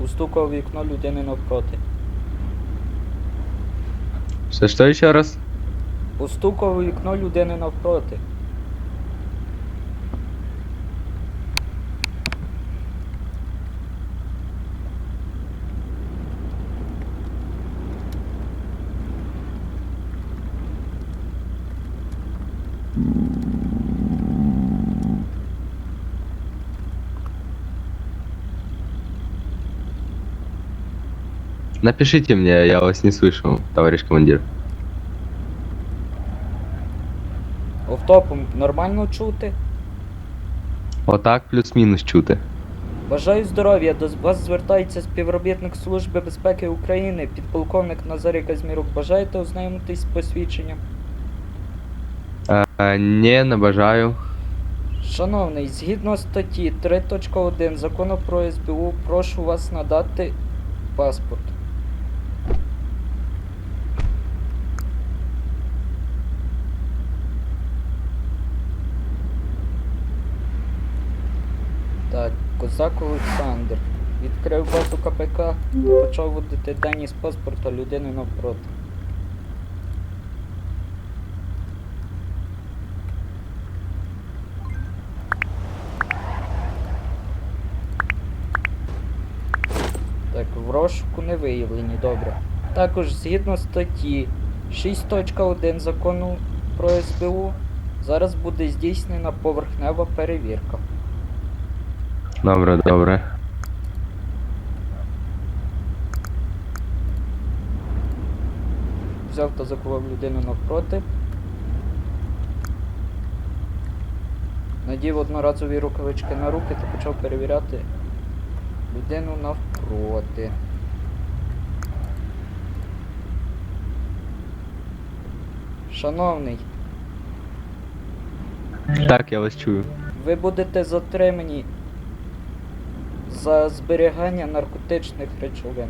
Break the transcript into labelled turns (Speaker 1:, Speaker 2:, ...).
Speaker 1: Устукав вікно людини навпроти.
Speaker 2: Что, что еще раз?
Speaker 1: Постукав у вікно людини навпроти.
Speaker 2: Напишите мне, я вас не слышу, товарищ командир.
Speaker 1: Офтопом нормально чути?
Speaker 2: Вот так плюс-мінус чути.
Speaker 1: Бажаю здоров'я. До вас звертається співробітник Служби безпеки України, підполковник Назарій Казмірук. Бажаєте ознайомитись з посвідченням?
Speaker 2: Е, не, не бажаю.
Speaker 1: Шановний, згідно статті 3.1 закону про СБУ, прошу вас надати паспорт. Так, козак Олександр. Відкрив базу КПК почав вводити дані з паспорта людини навпроти. Так, в розшуку не виявлені, добре. Також згідно статті 6.1 закону про СБУ, зараз буде здійснена поверхнева перевірка.
Speaker 2: Добре, добре.
Speaker 1: Взяв та закував людину навпроти. Надів одноразові рукавички на руки та почав перевіряти людину навпроти. Шановний,
Speaker 2: Так, я вас чую.
Speaker 1: ви будете затримані за зберігання наркотичних речовин.